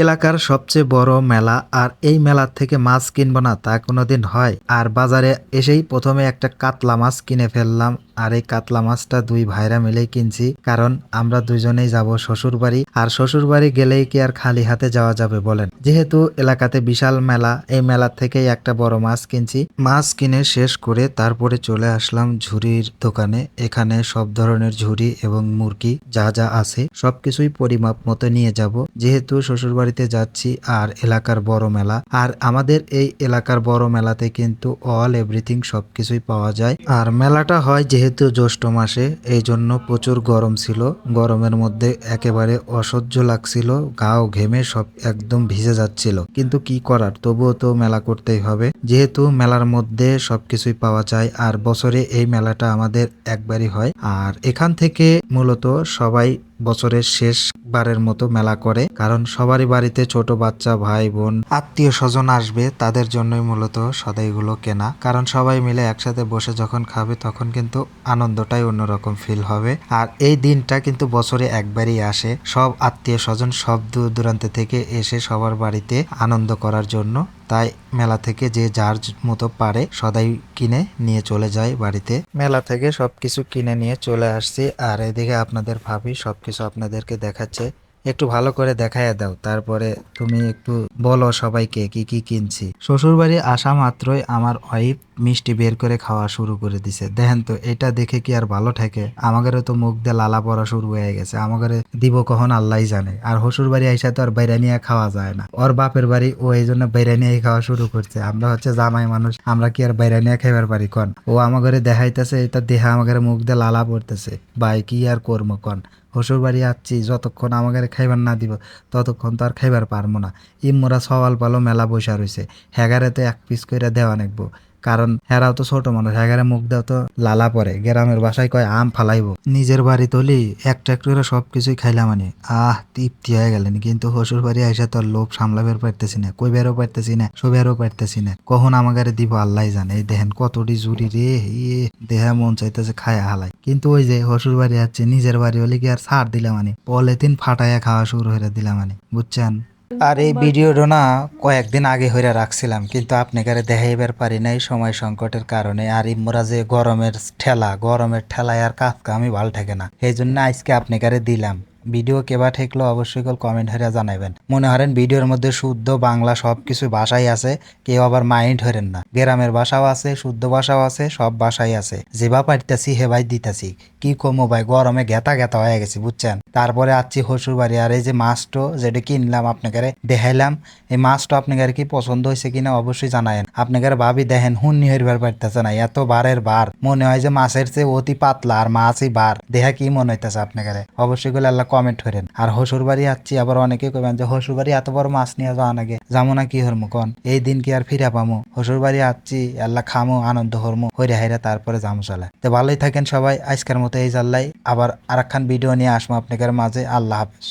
এলাকার সবচেয়ে বড় মেলা আর এই মেলার থেকে মাছ কিনবো না তা কোনোদিন হয়। আর বাজারে এসেই প্রথমে একটা কাতলা মাছ কিনে ফেললাম। আর এই কাতলা মাছটা দুই ভাইরা মিলেই কিনছি। কারণ আমরা দুজনেই যাব শ্বশুর বাড়ি আর শ্বশুর বাড়ি গেলেই কি আর খালি হাতে যাওয়া যাবে বলেন। যেহেতু এলাকাতে বিশাল মেলা, এই মেলা থেকেই একটা বড় মাছ কিনছি। মাছ কিনে শেষ করে তারপরে চলে আসলাম ঝুড়ির দোকানে। এখানে সব ধরনের ঝুড়ি এবং মুরগি যা যা আছে, সবকিছুই পরিমাপ মতো নিয়ে যাব। যেহেতু শ্বশুর বাড়িতে যাচ্ছি, আর এলাকার বড় মেলা, আর আমাদের এই এলাকার বড় মেলাতে কিন্তু অল এভরিথিং সবকিছুই পাওয়া যায়। আর মেলাটা হয় যেহেতু জ্যৈষ্ঠ মাসে, এই জন্য প্রচুর গরম ছিল। গরমের মধ্যে একেবারে অসহ্য লাগছিল, গাও ঘেমে সব একদম ভিজে যাচ্ছিল। কিন্তু কি করার, তবুও তো মেলা করতেই হবে। যেহেতু মেলার মধ্যে সবকিছুই পাওয়া যায়, আর বছরে এই মেলাটা আমাদের একবারই হয়। আর এখান থেকে মূলত সবাই বছরের শেষ বারের মতো মেলা করে, কারণ সবারই বাড়িতে ছোট বাচ্চা, ভাই, বোন, আত্মীয় স্বজন আসবে, তাদের জন্যই মূলত সদাইগুলো কেনা। কারণ সবাই মিলে একসাথে বসে যখন খাবে, তখন কিন্তু আনন্দটাই অন্যরকম ফিল হবে। আর এই দিনটা কিন্তু বছরে একবারই আসে। সব আত্মীয় স্বজন সব দূর দূরান্ত থেকে এসে সবার বাড়িতে আনন্দ করার জন্য তাই মেলা থেকে যে যার মতো পারে সদাই কিনে নিয়ে চলে যায় বাড়িতে। মেলা থেকে সবকিছু কিনে নিয়ে চলে আসছি, আর এদিকে আপনাদের ভাবি সবকিছু আপনাদেরকে দেখাচ্ছে। একটু ভালো করে দেখাইয়া দাও। তারপরে তুমি একটু বলো সবাইকে কি কি কিনছি। শ্বশুর বাড়ি আসা মাত্রই আমার ওয়াইফ মিষ্টি বের করে খাওয়া শুরু করে দিছে। দেখেন তো, এটা দেখে কি আর ভালো থাকে আমাদেরও তো মুখ দিয়ে লালা পড়া শুরু হয়ে গেছে। আমাদের দিব কখন আল্লাহ জানে। আর শ্বশুর বাড়ি আইসা তো আর বাইরানিয়া খাওয়া যায় না। ওর বাপের বাড়ি ও এই জন্য বাইরে নিয়ে খাওয়া শুরু করছে। আমরা হচ্ছে জামাই মানুষ, আমরা কি আর বাইরানিয়া নিয়ে খাইবার পারি কন? ও আমাদের দেখাইতেছে, এটা দেহা আমাদের মুখ দিয়ে লালা পড়তেছে। ভাই, কি আর কর্ম কন? শ্বশুর বাড়ি আসছি, যতক্ষণ আমাকে খাইবার না দিব, ততক্ষণ তো আর খাইবার পারব না। ইমোরা সওয়াল পালো, মেলা বসা রয়েছে হ্যাগারে তো এক পিস করে দেওয়া নেকবো কারণ হেরাও তো ছোট মানুষ হ্যাগারে মুখ দেওয়া তো লালা পরে। গ্রামের বাসায় কয় আম ফালাইবো। নিজের বাড়ি তলি, একটা একটু করে সব কিছুই খাইলাম মানে আহ, তৃপ্তি হয়ে গেলেন, কিন্তু শ্বশুর বাড়ি আইসা তোর লোভ সামলাবের পারতেছি না কই বেরো পারতেছি না সবেরও পারতেছি না। কখন আমাকে দিব আল্লাহ জানে, এই দেখেন কতটি জুড়ি রে ইয়ে দেহা মন চাইতেছে খায়া হালাই। কিন্তু ওই যে শ্বশুর বাড়ি আছে নিজের বাড়ি হলে কি আর ছাড় দিলাম মানে পলিথিন ফাটাইয়া খাওয়া শুরু হয়ে দিলাম মানে বুঝছেন? আর এই ভিডিওটা না কয়েকদিন আগে হইরা রাখছিলাম, কিন্তু আপনি কারে দেখাইবার পারি নাই সময় সংকটের কারণে। আর ইমরা যে গরমের ঠেলা, গরমের ঠেলায় আর কাজ আমি ভালো থাকে না। এই জন্য আজকে কারে দিলাম। ভিডিও কেবা ঠেকলো অবশ্যই কল কমেন্ট হরে জানাইবেন। মনে হরেন ভিডিওর মধ্যে শুদ্ধ বাংলা সব কিছু ভাষাই আছে, কেউ আবার মাইন্ড হরেন না। গ্রামের ভাষাও আছে, শুদ্ধ ভাষাও আছে, সব ভাষাই আছে। যেবা পারতেছি, হেবাই দিতেছি। কি কমো ভাই, গরমে গেতা গেতা হয়ে গেছে, বুঝছেন? তারপরে আসছি হসুর বাড়ি আর এই যে মাছটো যেটা কিনলাম আপনাকে দেখাইলাম। এই মাছটা আপনাকে কি পছন্দ হয়েছে কিনা অবশ্যই জানায়েন। আপনাকে ভাবি দেখেন, হুন্নি হইবার পারতেছে না, এত বারের বার। মনে হয় যে মাছের চেয়ে অতি পাতলা, আর মাছই বার। দেখা কি মনে হইতেছে আপনাকে অবশ্যই গুলো আল্লাহ কমেন্ট করেন। আর হসুর বাড়ি আসছি, আবার অনেকে কবেন যে হসুর বাড়ি এত বড় মাছ নিয়ে যাওয়া নাগে, যাব না কি হরমু কন? এই দিন কি আর ফিরা পামো? হসুর বাড়ি আসছি, আল্লাহ খামো, আনন্দ হরমু হইরে হাইরা তারপরে যামু চলে তো ভালোই থাকেন সবাই, আজকের মতো এই জাল্লাই। আবার আর ভিডিও নিয়ে আসব আপনাদের মাঝে। আল্লাহ হাফিজ।